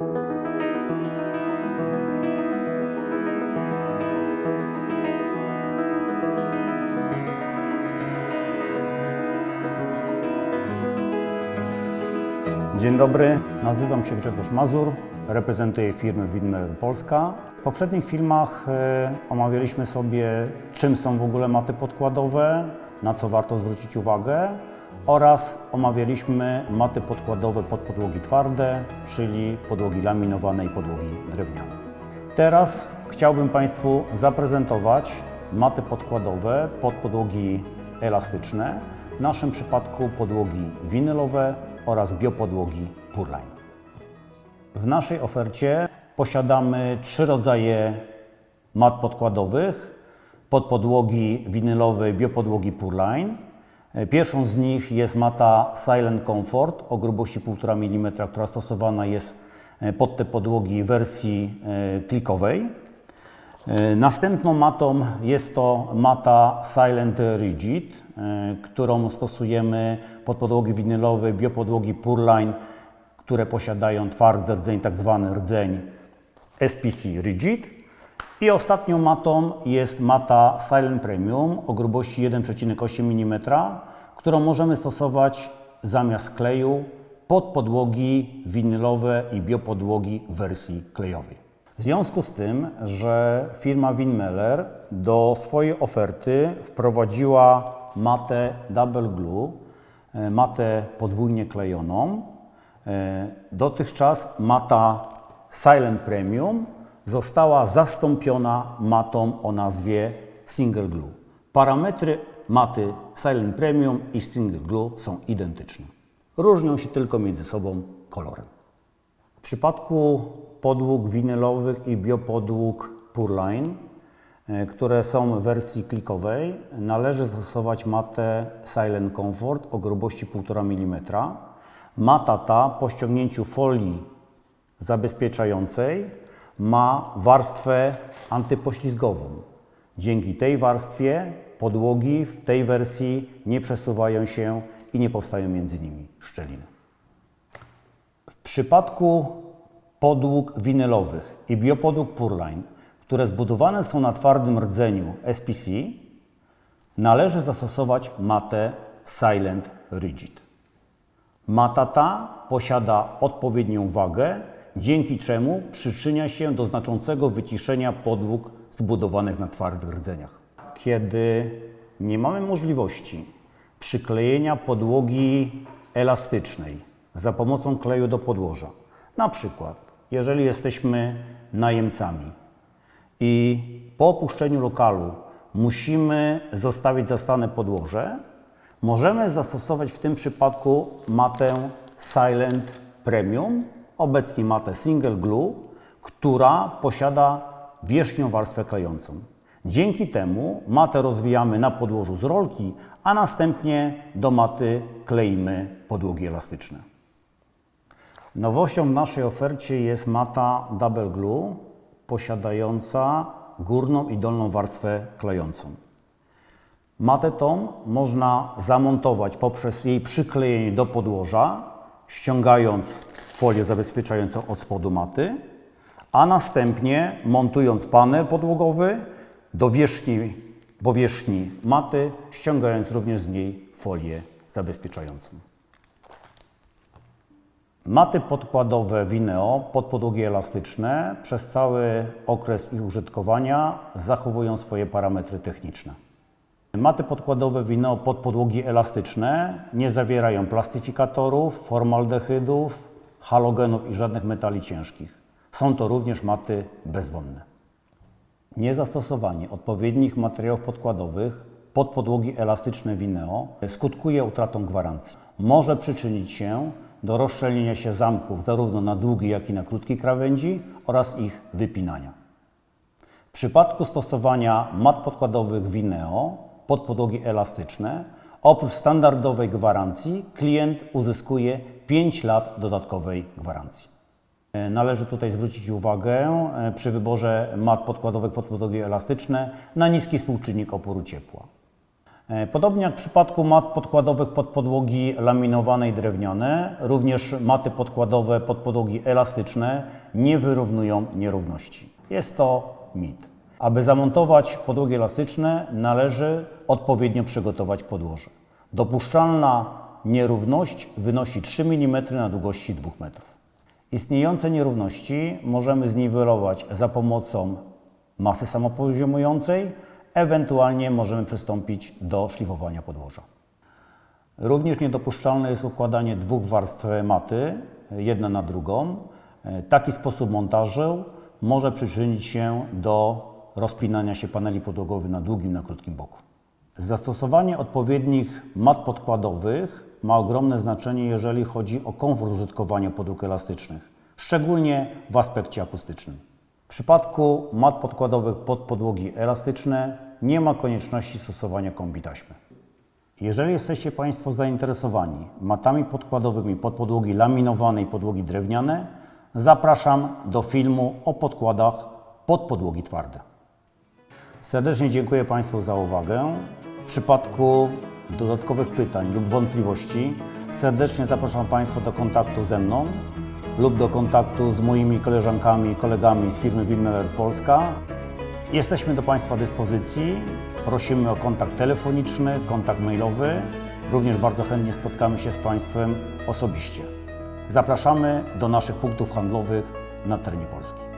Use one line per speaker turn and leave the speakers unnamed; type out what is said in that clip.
Dzień dobry, nazywam się Grzegorz Mazur, reprezentuję firmę Widmer Polska. W poprzednich filmach e, omawialiśmy sobie, czym są w ogóle maty podkładowe, na co warto zwrócić uwagę oraz omawialiśmy maty podkładowe pod podłogi twarde, czyli podłogi laminowane i podłogi drewniane. Teraz chciałbym Państwu zaprezentować maty podkładowe pod podłogi elastyczne, w naszym przypadku podłogi winylowe oraz biopodłogi Purline. W naszej ofercie posiadamy trzy rodzaje mat podkładowych pod podłogi winylowe biopodłogi Purline. Pierwszą z nich jest mata Silent Comfort o grubości 1,5 mm, która stosowana jest pod te podłogi wersji e, klikowej. E, Następną matą jest to mata Silent Rigid, e, którą stosujemy pod podłogi winylowe, biopodłogi Purline, które posiadają twardy rdzeń, tak zwany rdzeń SPC Rigid. I ostatnią matą jest mata Silent Premium o grubości 1,8 mm, którą możemy stosować zamiast kleju pod podłogi winylowe i biopodłogi wersji klejowej. W związku z tym, że firma Winmeller do swojej oferty wprowadziła matę Double Glue, e, matę podwójnie klejoną, e, dotychczas mata Silent Premium została zastąpiona matą o nazwie Single Glue. Parametry maty Silent Premium i Single Glue są identyczne. Różnią się tylko między sobą kolorem. W przypadku podłóg winylowych i biopodłóg Purline, e, które są w wersji klikowej, należy zastosować matę Silent Comfort o grubości 1,5 mm. Mata ta po ściągnięciu folii zabezpieczającej ma warstwę antypoślizgową. Dzięki tej warstwie podłogi w tej wersji nie przesuwają się i nie powstają między nimi szczeliny. W przypadku podłóg winylowych i biopodłóg Purline, które zbudowane są na twardym rdzeniu SPC, należy zastosować matę Silent Rigid. Mata ta posiada odpowiednią wagę, dzięki czemu przyczynia się do znaczącego wyciszenia podłóg zbudowanych na twardych rdzeniach. Kiedy nie mamy możliwości przyklejenia podłogi elastycznej za pomocą kleju do podłoża, na przykład jeżeli jesteśmy najemcami i po opuszczeniu lokalu musimy zostawić zastane podłoże, możemy zastosować w tym przypadku matę Silent Premium, obecnie matę Single Glue, która posiada wierzchnią warstwę klejącą. Dzięki temu matę rozwijamy na podłożu z rolki, a następnie do maty kleimy podłogi elastyczne. Nowością w naszej ofercie jest mata Double Glue, posiadająca górną i dolną warstwę klejącą. Matę tą można zamontować poprzez jej przyklejenie do podłoża, ściągając folię zabezpieczającą od spodu maty, a następnie montując panel podłogowy do wierzchni, powierzchni maty, ściągając również z niej folię zabezpieczającą. Maty podkładowe Wineo pod podłogi elastyczne przez cały okres ich użytkowania zachowują swoje parametry techniczne. Maty podkładowe Wineo pod podłogi elastyczne nie zawierają plastyfikatorów, formaldehydów, halogenów i żadnych metali ciężkich. Są to również maty bezwonne. Niezastosowanie odpowiednich materiałów podkładowych pod podłogi elastyczne Wineo skutkuje utratą gwarancji. Może przyczynić się do rozszczelnienia się zamków zarówno na długiej, jak i na krótkiej krawędzi oraz ich wypinania. W przypadku stosowania mat podkładowych Wineo pod podłogi elastyczne, oprócz standardowej gwarancji, klient uzyskuje 5 lat dodatkowej gwarancji. E, Należy tutaj zwrócić uwagę e, przy wyborze mat podkładowych pod podłogi elastyczne na niski współczynnik oporu ciepła. E, Podobnie jak w przypadku mat podkładowych pod podłogi laminowane i drewniane, również maty podkładowe pod podłogi elastyczne nie wyrównują nierówności. Jest to mit. Aby zamontować podłogi elastyczne, należy odpowiednio przygotować podłoże. Dopuszczalna nierówność wynosi 3 mm na długości 2 metrów. Istniejące nierówności możemy zniwelować za pomocą masy samopoziomującej, ewentualnie możemy przystąpić do szlifowania podłoża. Również niedopuszczalne jest układanie dwóch warstw maty, jedna na drugą. Taki sposób montażu może przyczynić się do rozpinania się paneli podłogowych na długim, na krótkim boku. Zastosowanie odpowiednich mat podkładowych ma ogromne znaczenie, jeżeli chodzi o komfort użytkowania podłóg elastycznych, szczególnie w aspekcie akustycznym. W przypadku mat podkładowych pod podłogi elastyczne nie ma konieczności stosowania kombi taśmy. Jeżeli jesteście Państwo zainteresowani matami podkładowymi pod podłogi laminowane i podłogi drewniane, zapraszam do filmu o podkładach pod podłogi twarde. Serdecznie dziękuję Państwu za uwagę. Przypadku dodatkowych pytań lub wątpliwości serdecznie zapraszam Państwa do kontaktu ze mną lub do kontaktu z moimi koleżankami i kolegami z firmy Wimmeler Polska. Jesteśmy do Państwa dyspozycji. Prosimy o kontakt telefoniczny, kontakt mailowy. Również bardzo chętnie spotkamy się z Państwem osobiście. Zapraszamy do naszych punktów handlowych na terenie Polski.